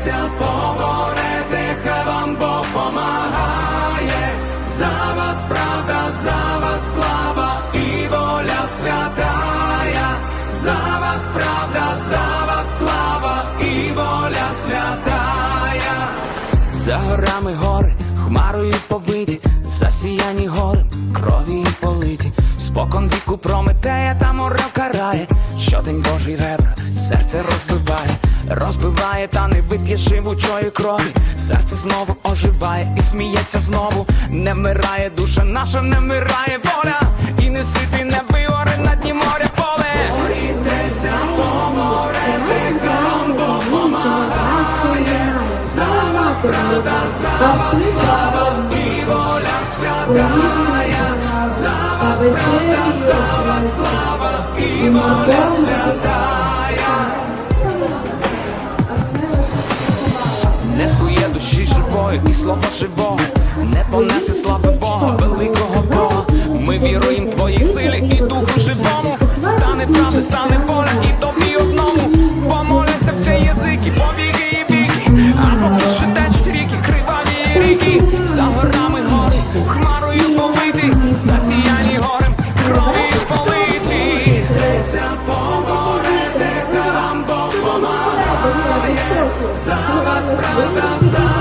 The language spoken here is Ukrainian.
Бійтеся поборете, хай вам Бог помагає. За вас правда, за вас слава і воля святая. За вас правда, за вас слава і воля святая. За горами гори, хмарою повиті, засіяні гори, крові политі, спокон віку прометея та море карає, щодень Божий ребра, серце розбиває, розбиває, та не вип'є живучої крові, серце знову оживає і сміється знову, не вмирає душа наша, не вмирає воля, і не сити, не вигоре на дні моря поле. Борітеся по вас слава воля святая, за вас правда, за вас слава і воля святая. Не скує душі живої і слово живого, не понесе слави Бога, великого Бога. Ми віруємо твоїй силі і духу живому. Стане правда, стане воля і тобі одному. Помоляться всі язики, криваві за горами гори, хмарою повиті, засіяні горем, кров'ю политі. Поговорити, нам Бог помагає. За вас правда,